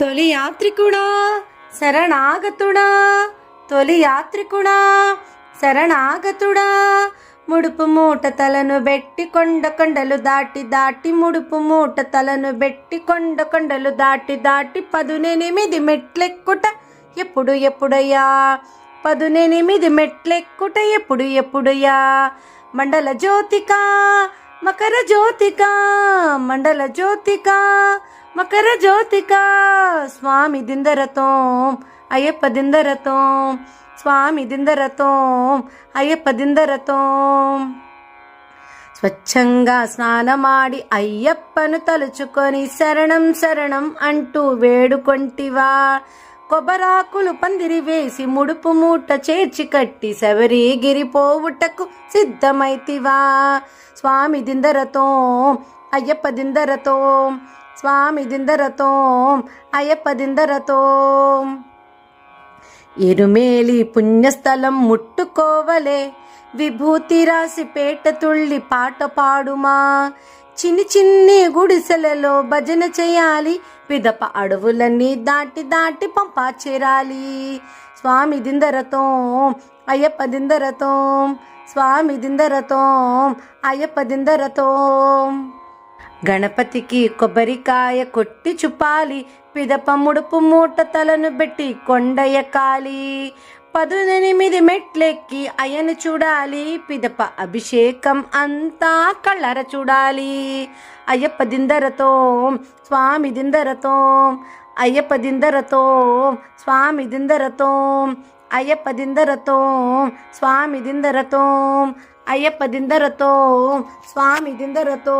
తొలి యాత్రికుడా శరణాగతుడా. తొలి యాత్రికుడా శరణాగతుడా. ముడుపు మూట తలను బెట్టి కొండ కొండలు దాటి దాటి ముడుపు మూట తలను బెట్టి కొండ కొండలు దాటి దాటి పదునెనిమిది మెట్లెక్కుట ఎప్పుడు ఎప్పుడయ్యా? పదునెనిమిది మెట్లెక్కుట ఎప్పుడు ఎప్పుడయ్యా? మండల జ్యోతిక మకర జ్యోతిక మండల జ్యోతిక మకర జ్యోతిక స్వామి దిందరతో అయ్యప్ప దిందరతో స్వామి దిందరతో అయ్యప్ప దిందరతో. స్వచ్ఛంగా స్నానమాడి అయ్యప్పను తలుచుకొని శరణం శరణం అంటూ వేడుకొంటివా? కొబ్బరాకులు పందిరి వేసి ముడుపు మూట చేర్చి కట్టి శబరిగిరి పోవుటకు సిద్ధమైతివా. స్వామి దిందరతో అయ్యప్ప దిందరతో స్వామి దిందరతో అయ్యప్ప దిందరతో. ఎరుమేలి పుణ్యస్థలం ముట్టుకోవలే విభూతి రాసి పేట తుళ్ళి పాట పాడుమా. చిన్ని చిన్ని గుడిసెలలో భజన చేయాలి. పిదప అడవులన్నీ దాటి దాటి పంపా చేరాలి. స్వామి దిందరతో అయ్యప్ప దిందరతో స్వామి దిందరతో అయ్యప్ప దిందరతో. గణపతికి కొబ్బరికాయ కొట్టి చుపాలి పిదప ముడుపు మూట తలను పెట్టి కొండ పదునెనిమిది మెట్లెక్కి అయ్యను చూడాలి. పిదప అభిషేకం అంతా కళ్ళర చూడాలి. అయ్యప్ప దిందరతో స్వామి దిందరతో అయ్యప్ప దిందరతో స్వామి దిందరతో అయ్యప్ప దిందరతో స్వామి దిందరతో అయ్యప్ప దిందరతో స్వామి దిందరతో.